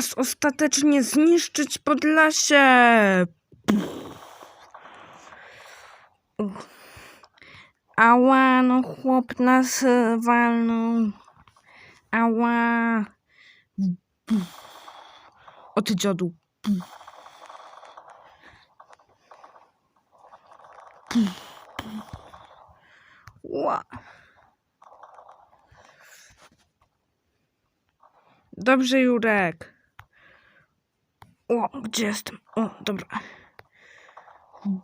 raz ostatecznie zniszczyć Podlasie! Ała, no chłop nas e, walnął. Ała. O ty dziadu. Dobrze, Jurek. O, gdzie jestem? O, dobra. Hmm.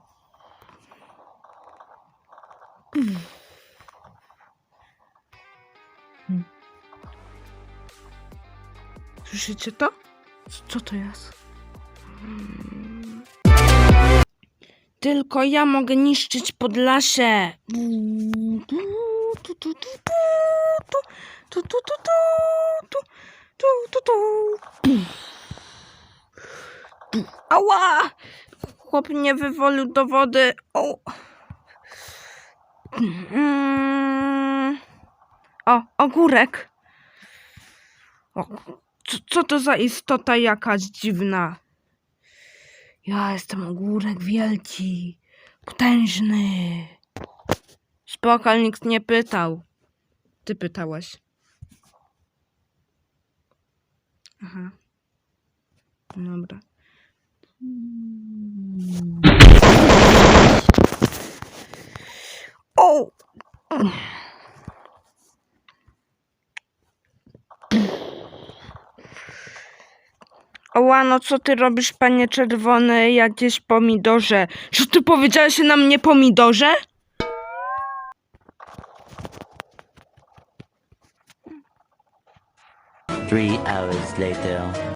Słyszycie to? Co- to jest? Hmm. Tylko ja mogę niszczyć Podlasie. Tu, tu, tu, tu, tu, tu, tu, tu, tu, tu, tu, tu, tu. Ała! Chłop mnie wywolił do wody. O! Mm. O, ogórek. O, co, co to za istota jakaś dziwna? Ja jestem ogórek wielki, potężny. Spoko, ale nikt nie pytał. Ty pytałaś. Aha. Dobra. O! Oła, no co ty robisz, panie czerwony, jakieś pomidorze? Czy ty powiedziałeś na mnie pomidorze? Three hours later.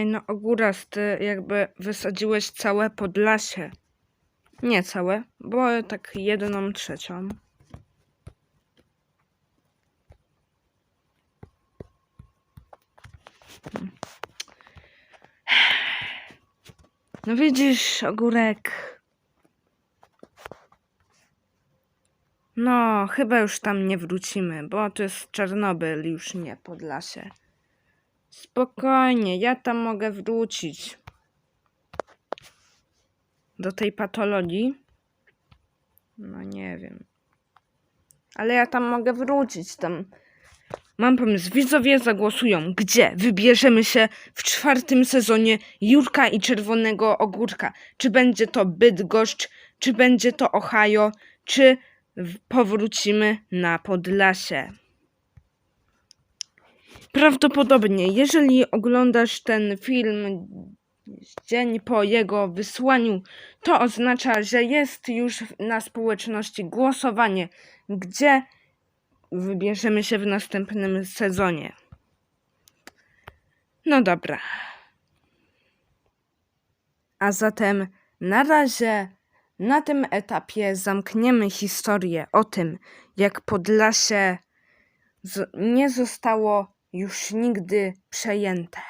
Ej, no ogóras, ty jakby wysadziłeś całe Podlasie. Nie całe, bo tak jedną trzecią. No widzisz, ogórek. No, chyba już tam nie wrócimy, bo to jest Czarnobyl, już nie Podlasie. Spokojnie, ja tam mogę wrócić. Do tej patologii? No nie wiem. Ale ja tam mogę wrócić. Tam mam pomysł. Widzowie zagłosują. Gdzie wybierzemy się w czwartym sezonie Jurka i Czerwonego Ogórka? Czy będzie to Bydgoszcz? Czy będzie to Ohio? Czy powrócimy na Podlasie? Prawdopodobnie, jeżeli oglądasz ten film dzień po jego wysłaniu, to oznacza, że jest już na społeczności głosowanie, gdzie wybierzemy się w następnym sezonie. No dobra. A zatem na razie na tym etapie zamkniemy historię o tym, jak Podlasie nie zostało już nigdy przejęte.